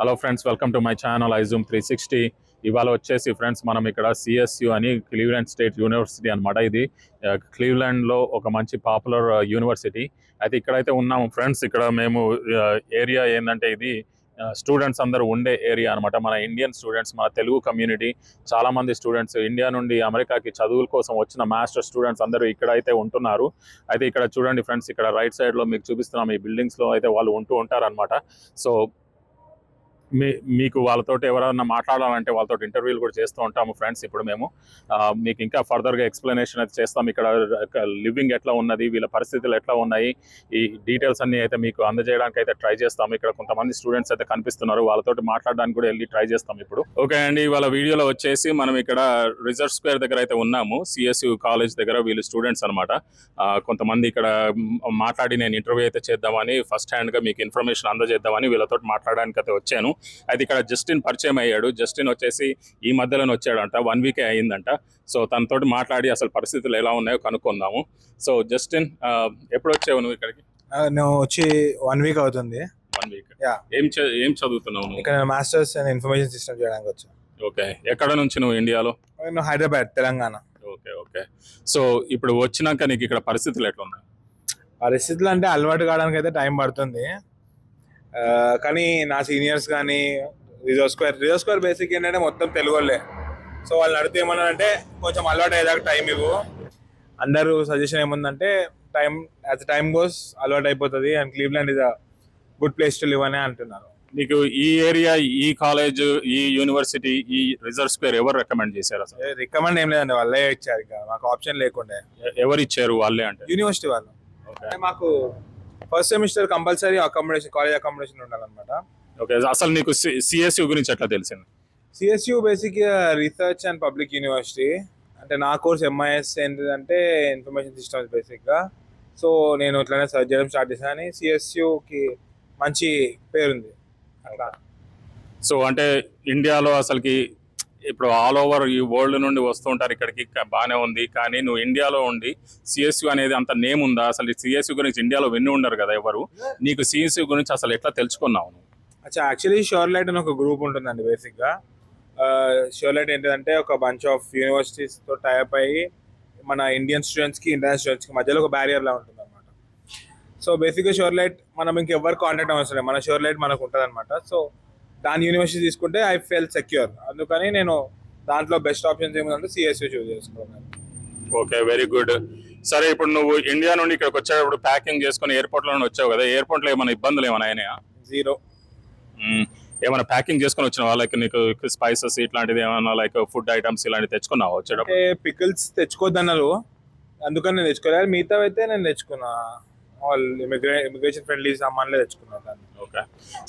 Hello friends welcome to my channel iZoom three sixty ఇవాళ వచ్చేసి friends మనం ఇక్కడ సిఎస్యు అని క్లీవ్లాండ్ స్టేట్ యూనివర్సిటీ అనమాట ఇది. క్లీవ్లాండ్లో ఒక మంచి పాపులర్ యూనివర్సిటీ అయితే ఇక్కడైతే ఉన్నాము ఫ్రెండ్స్ ఇక్కడ మేము ఏరియా ఏంటంటే ఇది స్టూడెంట్స్ అందరూ ఉండే ఏరియా అనమాట మన ఇండియన్ స్టూడెంట్స్ మన తెలుగు కమ్యూనిటీ చాలా మంది స్టూడెంట్స్ ఇండియా నుండి అమెరికాకి చదువుల కోసం వచ్చిన మాస్టర్ స్టూడెంట్స్ అందరూ ఇక్కడ అయితే ఉంటున్నారు. అయితే ఇక్కడ చూడండి ఫ్రెండ్స్ ఇక్కడ రైట్ సైడ్లో మీకు చూపిస్తున్నాం ఈ బిల్డింగ్స్లో అయితే వాళ్ళు ఉంటూ ఉంటారు అనమాట సో మీ మీకు వాళ్ళతోటి ఎవరైనా మాట్లాడాలంటే వాళ్ళతో ఇంటర్వ్యూలు కూడా చేస్తూ ఉంటాము ఫ్రెండ్స్ ఇప్పుడు మేము. మీకు ఇంకా ఫర్దర్గా ఎక్స్ప్లెనేషన్ అయితే చేస్తాం. ఇక్కడ లివింగ్ ఎట్లా ఉన్నది వీళ్ళ పరిస్థితులు ఎట్లా ఉన్నాయి ఈ డీటెయిల్స్ అన్ని అయితే మీకు అందజేయడానికి అయితే ట్రై చేస్తాము. ఇక్కడ కొంతమంది స్టూడెంట్స్ అయితే కనిపిస్తున్నారు. వాళ్ళతోటి మాట్లాడడానికి కూడా వెళ్ళి ట్రై చేస్తాం ఇప్పుడు. ఓకే అండి ఇవాళ వీడియోలో వచ్చేసి మనం ఇక్కడ రిజర్వ్ స్క్వేర్ దగ్గర అయితే ఉన్నాము. సిఎస్యు కాలేజ్ దగ్గర వీళ్ళు స్టూడెంట్స్ అనమాట కొంతమంది ఇక్కడ మాట్లాడి నేను ఇంటర్వ్యూ అయితే చేద్దామని ఫస్ట్ హ్యాండ్గా మీకు ఇన్ఫర్మేషన్ అందజేద్దామని వీళ్ళతో మాట్లాడడానికి అయితే వచ్చాను. అయితే ఇక్కడ జస్టిన్ పరిచయం అయ్యాడు. జస్టిన్ వచ్చేసి ఈ మధ్యలోనే వచ్చాడంట. వన్ వీకే అయిందంట సో తనతోటి మాట్లాడి అసలు పరిస్థితులు ఎలా ఉన్నాయో కనుక్కుందాము. సో జస్టిన్ ఎప్పుడు వచ్చావు నువ్వు ఇక్కడికి? నేను వచ్చి వన్ వీక్ అవుతుంది. One week. ఏం ఏం చదువుతున్నావు నువ్వు? ఇక్కడ మాస్టర్స్ అండ్ ఇన్ఫర్మేషన్ సిస్టమ్ చేయడానికి వచ్చాను ఓకే. ఎక్కడ నుంచి నువ్వు ఇండియాలో? నేను Hyderabad Telangana. Okay okay. So ఇప్పుడు వచ్చినాక నీకు ఇక్కడ పరిస్థితులు ఎట్లా ఉన్నాయి పరిస్థితులు అంటే అలవాటు కావడానికి అయితే టైం పడుతుంది. కానీ నా సీనియర్స్ కానీ reserve square reserve square basic ఏంటంటే మొత్తం తెలుగు వాళ్ళే సో వాళ్ళు అడిగితే ఏమన్నారంటే కొంచెం అలవాటు అయ్యేదాకా టైం ఇవ్వు. అందరూ సజెషన్ ఏముందంటే టైం యాజ్ టైం గోస్ అలవాటు అయిపోతుంది and Cleveland is a good place to live అని అంటున్నారు. నీకు ఈ ఏరియా ఈ కాలేజ్ ఈ యూనివర్సిటీ ఈ రిజర్వ్ స్క్వేర్ ఎవరు రికమెండ్ చేశారు అసలు? రికమెండ్ ఏం లేదండి వాళ్ళే ఇచ్చారు ఇంకా. మాకు ఆప్షన్ లేకుండే. ఎవరు ఇచ్చారు వాళ్ళే అంటే? యూనివర్సిటీ వాళ్ళు. మాకు first semester compulsory accommodation college accommodation ఉండాలన్నమాట. ఓకే అసలు నీకు సిఎస్యు గురించి ఎట్లా తెలిసింది? CSU basic research and public university అంటే నా కోర్స్ ఎంఐఎస్ ఏంటిదంటే ఇన్ఫర్మేషన్ సిస్టమ్స్ బేసిక్గా సో నేను ఇట్లానే సర్చ్ చేయడం స్టార్ట్ చేశాను సిఎస్యుకి మంచి పేరుంది. అట్లా సో అంటే ఇండియాలో అసలుకి ఇప్పుడు ఆల్ ఓవర్ ఈ వరల్డ్ నుండి వస్తూ ఉంటారు ఇక్కడికి బాగానే ఉంది. కానీ నువ్వు ఇండియాలో ఉండి సిఎస్యు అనేది అంత నేమ్ ఉందా? అసలు సిఎస్యు గురించి ఇండియాలో విని ఉండరు కదా ఎవరు? నీకు సిఎస్యు గురించి అసలు ఎట్లా తెలుసుకున్నావు అచ్చా యాక్చువల్లీ షోర్ లైట్ అని ఒక గ్రూప్ ఉంటుందండి బేసిక్గా షోర్ లైట్ ఒక బంచ్ ఆఫ్ యూనివర్సిటీస్తో టైప్ అయ్యి మన ఇండియన్ స్టూడెంట్స్కి ఇంటర్నేషనల్ స్టూడెంట్స్కి మధ్యలో ఒక బ్యారియర్లా ఉంటుంది అనమాట సో బేసిక్గా షోర్ లైట్ మనం ఇంకెవరు కాంటాక్ట్ అవసరం లేదు. మన షోర్ లైట్ మనకు ఉంటుంది అనమాట సో దాని యూనివర్సిటీ తీసుకుంటే ఐ ఫెల్ సెక్యూర్ అందుకని నేను దాంట్లో బెస్ట్ ఆప్షన్స్ ఏముందంటే సిఎస్యూ చూస్ చేసుకోవాలి ఓకే వెరీ గుడ్ సరే ఇప్పుడు నువ్వు ఇండియా నుండి ఇక్కడికి వచ్చేటప్పుడు ప్యాకింగ్ చేసుకుని ఎయిర్పోర్ట్లో నుండి వచ్చావు కదా. ఎయిర్పోర్ట్లో ఏమైనా ఇబ్బందులు ఏమైనా అయినాయా? Zero hmm. ఏమైనా ప్యాకింగ్ చేసుకొని వచ్చిన వాళ్ళకి నీకు స్పైసెస్ ఇట్లాంటిది ఏమైనా లైక్ ఫుడ్ ఐటమ్స్ ఇలాంటివి తెచ్చుకున్నావు వచ్చేటప్పుడు? పికిల్స్ తెచ్చుకోవద్దన్నారు అందుకని నేను తెచ్చుకోలేదు. మిగతా అయితే నేను తెచ్చుకున్నా. వాళ్ళు ఇమిగ్రే ఇమిగ్రేషన్ ఫ్రెండ్లీ సామాన్లే తెచ్చుకున్నా దాన్ని. ఓకే.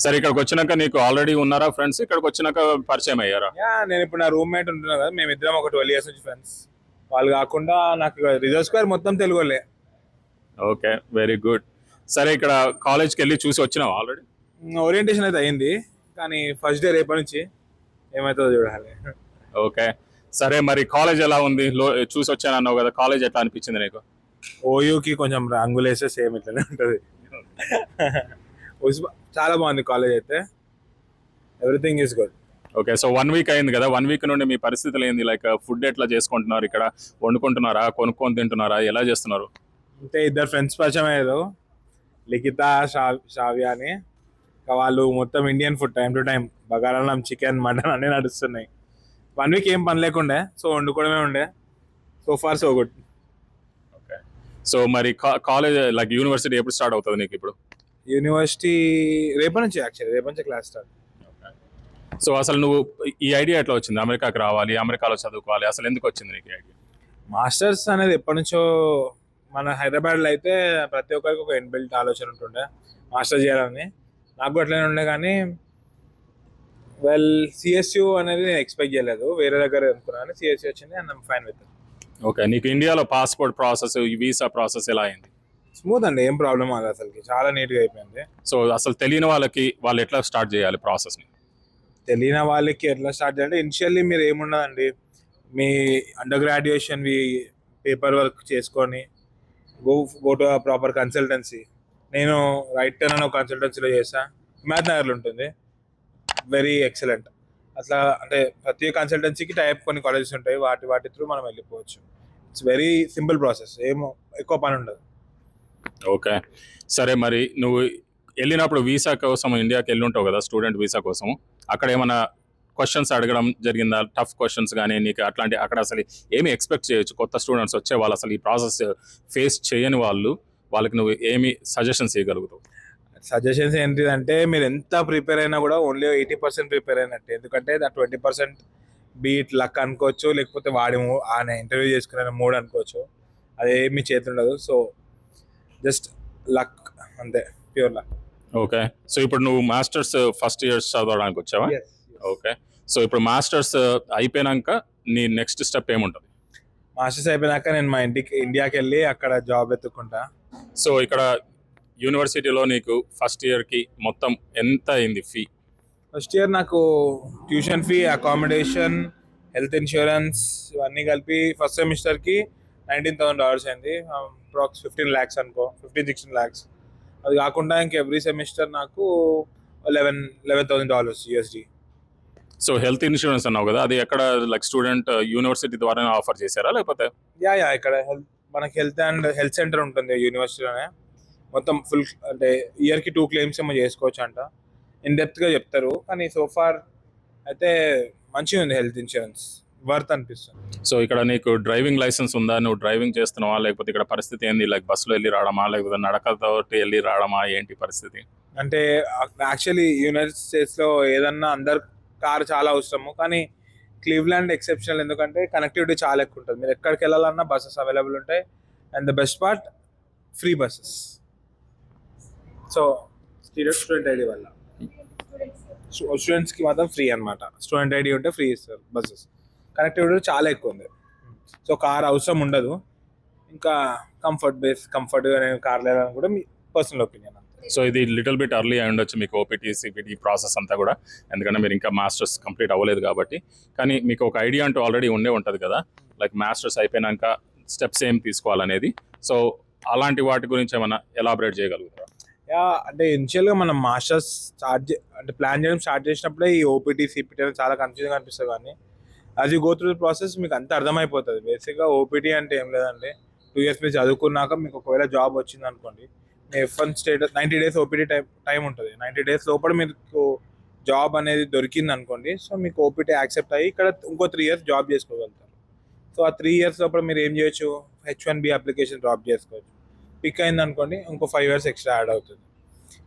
సరే ఇక్కడికి వచ్చినాక నీకు ఆల్రెడీ ఉన్నారా ఫ్రెండ్స్ ఇక్కడికి వచ్చినాక పరిచయం అయ్యారా? యా నేను ఇప్పుడు నా రూమ్మేట్ ఉంటున్నా కదా మేము ఇద్దరం ఒక ట్వెల్వ్ ఇయర్స్ నుంచి ఫ్రెండ్స్ వాళ్ళు కాకుండా నాకు రిజర్వ్ స్క్వేర్ మొత్తం తెలుగు వాళ్ళే ఓకే వెరీ గుడ్ సరే ఇక్కడ కాలేజ్కి వెళ్ళి చూసి వచ్చినావు ఆల్రెడీ ఓరియంటేషన్ అయితే అయింది కానీ ఫస్ట్ డే రేపటి నుంచి ఏమవుతుందో చూడాలి. ఓకే. సరే మరి కాలేజ్ ఎలా ఉంది? లో చూసి వచ్చాను అన్నావు కదా కాలేజ్ ఎట్లా అనిపించింది నీకు? ఓయూకి కొంచెం రంగులు వేస్తే సేమ్ ఇట్లనే ఉంటుంది. చాలా బాగుంది కాలేజ్ అయితే. Everything is good okay so one week అయింది కదా. వన్ వీక్ నుండి మీ పరిస్థితులు ఏంది? లైక్ ఫుడ్ ఎట్లా చేసుకుంటున్నారు ఇక్కడ? వండుకుంటున్నారా? కొనుక్కొని తింటున్నారా? ఎలా చేస్తున్నారు? అంటే ఇద్దరు ఫ్రెండ్స్ పరిచయం అయ్యారు. లిఖిత షావ్య అని. వాళ్ళు మొత్తం Indian food time to time బగారాలం chicken mutton అన్నీ నడుస్తున్నాయి. వన్ వీక్ ఏం పని లేకుండే. సో వండుకోవడమే ఉండే. So far so good so మరి కాలేజ్ లైక్ యూనివర్సిటీ ఎప్పుడు స్టార్ట్ అవుతుంది నీకు ఇప్పుడు? యూనివర్సిటీ రేపటి నుంచి యాక్చువల్లీ రేపటి నుంచి క్లాస్ స్టార్ట్ సో అసలు నువ్వు ఈ ఐడియా ఎట్లా వచ్చింది? అమెరికాకి రావాలి అమెరికాలో చదువుకోవాలి అసలు ఎందుకు వచ్చింది నీకు ఐడియా మాస్టర్స్ అనేది ఎప్పటి నుంచో మన హైదరాబాద్లో అయితే ప్రతి ఒక్కరికి ఒక ఇన్బిల్ట్ ఆలోచన ఉంటుండే మాస్టర్ చేయాలని. నాకు అట్లనే ఉండే కానీ వెల్ సిఎస్యు అనేది నేను ఎక్స్పెక్ట్ చేయలేదు. వేరే దగ్గర అనుకున్నాను సిఎస్యు వచ్చింది అండ్ ఫైన్ విత్ ఓకే నీకు ఇండియాలో పాస్పోర్ట్ ప్రాసెస్ వీసా ప్రాసెస్ ఎలా అయింది? స్మూత్ అండి ఏం ప్రాబ్లం అది అసలుకి. చాలా నీట్గా అయిపోయింది. సో అసలు తెలియని వాళ్ళకి వాళ్ళు ఎట్లా స్టార్ట్ చేయాలి ప్రాసెస్ని తెలియని వాళ్ళకి ఎట్లా స్టార్ట్ చేయాలంటే ఇనిషియల్లీ మీరు ఏముండదండి? మీ అండర్ గ్రాడ్యుయేషన్ పేపర్ వర్క్ చేసుకొని go go to proper consultancy నేను రైట్ టర్న్ అని ఒక కన్సల్టెన్సీలో చేసా హిమాయత్ నగర్లో ఉంటుంది. వెరీ ఎక్సలెంట్ అట్లా అంటే ప్రతి కన్సల్టెన్సీకి టైప్ కొన్ని కాలేజెస్ ఉంటాయి. వాటి వాటి త్రూ మనం వెళ్ళిపోవచ్చు. ఇట్స్ వెరీ సింపుల్ ప్రాసెస్ ఏమో ఎక్కువ పని ఉండదు. ఓకే. సరే మరి నువ్వు వెళ్ళినప్పుడు వీసా కోసం ఇండియాకి వెళ్ళి ఉంటావు కదా స్టూడెంట్ వీసా కోసం. అక్కడ ఏమైనా క్వశ్చన్స్ అడగడం జరిగిందా? టఫ్ క్వశ్చన్స్ కానీ నీకు అట్లాంటి అక్కడ అసలు ఏమి ఎక్స్పెక్ట్ చేయొచ్చు? కొత్త స్టూడెంట్స్ వచ్చే వాళ్ళు అసలు ఈ ప్రాసెస్ ఫేస్ చేయని వాళ్ళు వాళ్ళకి నువ్వు ఏమి సజెషన్స్ ఇవ్వగలుగుతావు? సజెషన్స్ ఏంటిదంటే మీరు ఎంత ప్రిపేర్ అయినా కూడా ఓన్లీ ఎయిటీ పర్సెంట్ ప్రిపేర్ అయినట్టు. ఎందుకంటే the twenty percent beat luck అనుకోవచ్చు లేకపోతే వాడి మూ- ఆయన ఇంటర్వ్యూ చేసుకునే మూడ్ అనుకోవచ్చు. అది ఏమి చేతి ఉండదు. సో జస్ట్ లక్ అంతే ప్యూర్ లక్. ఓకే. సో ఇప్పుడు నువ్వు మాస్టర్స్ ఫస్ట్ ఇయర్స్ చదవడానికి వచ్చావా? ఓకే. సో ఇప్పుడు మాస్టర్స్ అయిపోయినాక నీ నెక్స్ట్ స్టెప్ ఏముంటుంది? మాస్టర్స్ అయిపోయినాక నేను మా ఇంటికి ఇండియాకి వెళ్ళి అక్కడ జాబ్ ఎత్తుకుంటా సో ఇక్కడ యూనివర్సిటీలో నీకు ఫస్ట్ ఇయర్కి మొత్తం ఎంత అయింది ఫీ ఫస్ట్ ఇయర్ నాకు tuition fee accommodation health insurance ఇవన్నీ కలిపి ఫస్ట్ సెమిస్టర్కి నైన్టీన్ థౌసండ్ డాలర్స్ అయింది. అప్రాక్స్ ఫిఫ్టీన్ ల్యాక్స్ అనుకో ఫిఫ్టీన్ సిక్స్టీన్ ల్యాక్స్ అది కాకుండా ఇంక ఎవ్రీ సెమిస్టర్ నాకు eleven eleven thousand dollars USD so health insurance అన్నావు కదా అది ఎక్కడ లైక్ స్టూడెంట్ యూనివర్సిటీ ద్వారా ఆఫర్ చేశారా లేకపోతే? యా యా ఇక్కడ హెల్త్ మనకి హెల్త్ అండ్ హెల్త్ సెంటర్ ఉంటుంది యూనివర్సిటీలోనే మొత్తం ఫుల్ అంటే ఇయర్కి టూ క్లెయిమ్స్ ఏమో చేసుకోవచ్చు అంట ఇన్ డెప్త్గా చెప్తారు. కానీ సోఫార్ అయితే మంచిగా ఉంది హెల్త్ ఇన్సూరెన్స్ వర్త్ అనిపిస్తుంది. సో ఇక్కడ నీకు డ్రైవింగ్ లైసెన్స్ ఉందా? నువ్వు డ్రైవింగ్ చేస్తున్నావా? లేకపోతే ఇక్కడ పరిస్థితి ఏంది? లైక్ బస్సులో వెళ్ళి రావడమా? లేకపోతే నడకతో వెళ్ళి రావడమా? ఏంటి పరిస్థితి? అంటే యాక్చువల్లీ యునైటెడ్ స్టేట్స్లో ఏదన్నా అందరు కార్ చాలా అవసరము. కానీ క్లీవ్లాండ్ ఎక్సెప్షనల్ ఎందుకంటే కనెక్టివిటీ చాలా ఎక్కువ ఉంటుంది. మీరు ఎక్కడికి వెళ్ళాలన్నా బస్సెస్ అవైలబుల్ ఉంటాయి. And the best part free buses so student ID వల్ల. స్టూడెంట్స్కి మాత్రం ఫ్రీ అనమాట స్టూడెంట్ ఐడి ఉంటే ఫ్రీ ఇస్తారు బస్సెస్. కనెక్టివిటీ చాలా ఎక్కువ ఉంది. సో కార్ అవసరం ఉండదు. ఇంకా కంఫర్ట్ బేస్ కంఫర్ట్గా నేను కార్ లేదని కూడా మీ పర్సనల్ ఒపీనియన్ సో ఇది లిటిల్ బిట్ అర్లీ అయి ఉండొచ్చు మీకు ఓపీటీ సిపిటీ ప్రాసెస్ అంతా కూడా. ఎందుకంటే మీరు ఇంకా మాస్టర్స్ కంప్లీట్ అవ్వలేదు కాబట్టి. కానీ మీకు ఒక ఐడియా అంటూ ఆల్రెడీ ఉండే ఉంటుంది కదా. లైక్ మాస్టర్స్ అయిపోయినాక స్టెప్స్ ఏం తీసుకోవాలనేది. సో అలాంటి వాటి గురించి ఏమైనా ఎలాబరేట్ చేయగలుగుతారా? యా అంటే ఇనిషియల్గా మనం మాస్టర్స్ స్టార్ట్ అంటే ప్లాన్ చేయడం స్టార్ట్ చేసినప్పుడే ఈ ఓపీటీ సిపిటీ అనేది చాలా కన్ఫ్యూజింగ్ అనిపిస్తుంది కానీ అది గో త్రూ ప్రాసెస్ మీకు అంత అర్థమైపోతుంది. బేసిక్గా ఓపీటీ అంటే ఏం లేదండి. టూ ఇయర్స్ మీరు చదువుకున్నాక మీకు ఒకవేళ జాబ్ వచ్చింది అనుకోండి మీ F one status ninety days OPT time time ఉంటుంది. నైంటీ డేస్ లోపల మీకు జాబ్ అనేది దొరికింది అనుకోండి సో మీకు ఓపీటీ యాక్సెప్ట్ అయ్యి ఇక్కడ ఇంకో త్రీ ఇయర్స్ జాబ్ చేసుకోగలుగుతారు. సో ఆ త్రీ ఇయర్స్ లోపల మీరు ఏం చేయొచ్చు? H one B application drop చేసుకోవచ్చు. పిక్ అయింది అనుకోండి ఇంకో ఫైవ్ ఇయర్స్ ఎక్స్ట్రా యాడ్ అవుతుంది.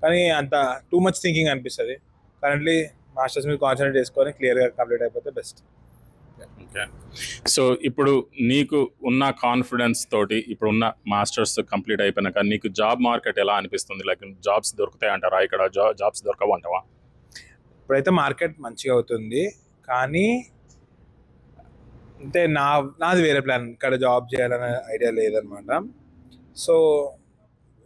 కానీ అంత టూ మచ్ థింకింగ్ అనిపిస్తుంది. కరెంట్లీ మాస్టర్స్ మీద కాన్సన్ట్రేట్ చేసుకొని క్లియర్గా కంప్లీట్ అయిపోతే బెస్ట్ ఓకే సో ఇప్పుడు నీకు ఉన్న కాన్ఫిడెన్స్ తోటి ఇప్పుడు ఉన్న మాస్టర్స్ కంప్లీట్ అయిపోయినాక నీకు జాబ్ మార్కెట్ ఎలా అనిపిస్తుంది? లైక్ జాబ్స్ దొరుకుతాయి అంటారా ఇక్కడ జాబ్స్ దొరకవు అంటావా? ఇప్పుడైతే మార్కెట్ మంచిగా అవుతుంది. కానీ అంటే నా నాది వేరే ప్లాన్ ఇక్కడ జాబ్ చేయాలనే ఐడియా లేదనమాట. సో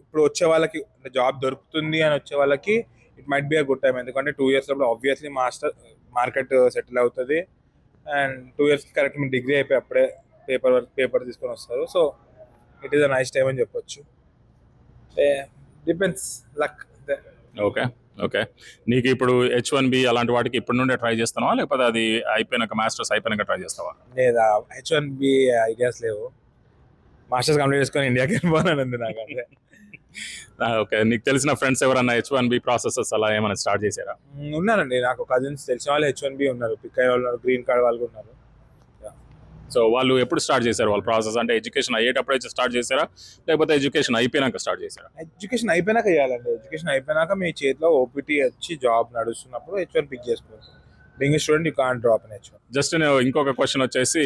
ఇప్పుడు వచ్చే వాళ్ళకి జాబ్ దొరుకుతుంది అని వచ్చే వాళ్ళకి it might be a good time ఎందుకంటే టూ ఇయర్స్ లోపల ఆబ్వియస్లీ మాస్టర్ మార్కెట్ సెటిల్ అవుతుంది. అండ్ టూ ఇయర్స్కి కరెక్ట్ మీ డిగ్రీ అయిపోయి అప్పుడే పేపర్ వర్క్ పేపర్ తీసుకొని వస్తారు. So it is a nice time అని చెప్పొచ్చు. డిపెండ్స్ లక్ ఓకే ఓకే నీకు ఇప్పుడు హెచ్ వన్ బి అలాంటి వాటికి ఇప్పటి నుండే ట్రై చేస్తున్నావా? లేకపోతే అది అయిపోయినాక మాస్టర్స్ అయిపోయినాక ట్రై చేస్తావా? లేదా హెచ్ వన్ బి ఐడియాస్ లేవు. మాస్టర్స్ కంప్లీట్ చేసుకొని ఇండియాకి వెళ్ళిపోవాలని ఉంది నాకు అంతే. ఓకే. నీకు తెలిసిన ఫ్రెండ్స్ ఎవరన్నా హెచ్ వన్ బి ప్రాసెసెస్ అలా ఏమైనా స్టార్ట్ చేశారా? ఉన్నారండి. నాకు కజిన్స్ తెలిసిన వాళ్ళు హెచ్ వన్ బి ఉన్నారు. పిక్ అయ్యే వాళ్ళు గ్రీన్ కార్డ్ వాళ్ళు ఉన్నారు. సో వాళ్ళు ఎప్పుడు స్టార్ట్ చేశారు వాళ్ళ ప్రాసెస్ అంటే ఎడ్యుకేషన్ అయ్యేటప్పుడే స్టార్ట్ చేశారా? లేకపోతే ఎడ్యుకేషన్ అయిపోయినాక స్టార్ట్ చేశారా? ఎడ్యుకేషన్ అయిపోయినాక చేయాలండి. ఎడ్యుకేషన్ అయిపోయినాక మీ చేతిలో ఓపీటీ వచ్చి జాబ్ నడుస్తున్నప్పుడు హెచ్ వన్ పిక్ చేసుకోవచ్చు. Being student you can drop in H one just నేను ఇంకొక క్వశ్చన్ వచ్చేసి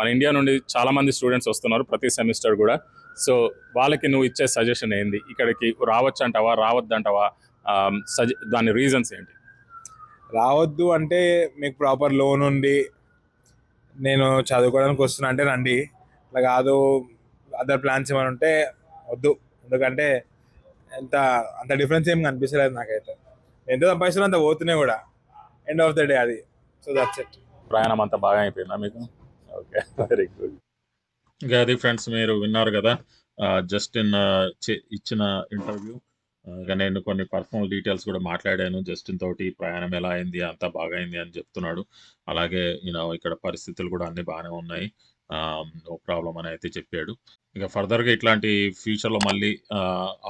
మన ఇండియా నుండి చాలా మంది స్టూడెంట్స్ వస్తున్నారు ప్రతి సెమిస్టర్ కూడా. సో వాళ్ళకి నువ్వు ఇచ్చే సజెషన్ ఏంది? ఇక్కడికి రావచ్చు అంటావా? రావద్దంటావా సజ దాని రీజన్స్ ఏంటి? రావద్దు అంటే మీకు ప్రాపర్ లోన్ ఉండి నేను చదువుకోవడానికి వస్తున్నా అంటే రండి. అలా కాదు అదర్ ప్లాన్స్ ఏమైనా ఉంటే వద్దు. ఎందుకంటే ఎంత అంత డిఫరెన్స్ ఏం కనిపించలేదు నాకైతే. ఎంత సంపాదిస్తున్నా అంత పోతున్నాయి కూడా. ఎండ్ ఆఫ్ ద డే అది. సో దట్స్ ఇట్ ప్రయాణం అంతా బాగా అయిపోయిందా మీకు? ఓకే వెరీ గుడ్ ఇంకా అది ఫ్రెండ్స్ మీరు విన్నారు కదా జస్ట్ ఇన్ ఇచ్చిన ఇంటర్వ్యూ నేను కొన్ని పర్సనల్ డీటెయిల్స్ కూడా మాట్లాడాను. జస్టిన్ తోటి ప్రయాణం ఎలా అయింది అంతా బాగా అయింది అని చెప్తున్నాడు. అలాగే యూనో ఇక్కడ పరిస్థితులు కూడా అన్ని బాగానే ఉన్నాయి. నో ప్రాబ్లం అని అయితే చెప్పాడు. ఇక ఫర్దర్గా ఇట్లాంటి ఫ్యూచర్లో మళ్ళీ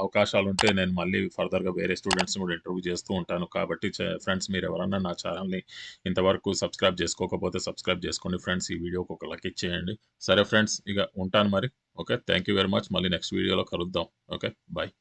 అవకాశాలు ఉంటే నేను మళ్ళీ ఫర్దర్గా వేరే స్టూడెంట్స్ కూడా ఇంటర్వ్యూ చేస్తూ ఉంటాను. కాబట్టి ఫ్రెండ్స్ మీరు ఎవరన్నా నా ఛానల్ని ఇంతవరకు సబ్స్క్రైబ్ చేసుకోకపోతే సబ్స్క్రైబ్ చేసుకోండి ఫ్రెండ్స్. ఈ వీడియోకి ఒక లక్ ఇచ్చేయండి. సరే ఫ్రెండ్స్ ఇక ఉంటాను మరి. Okay thank you very much. మళ్ళీ నెక్స్ట్ వీడియోలో కలుద్దాం. Okay bye.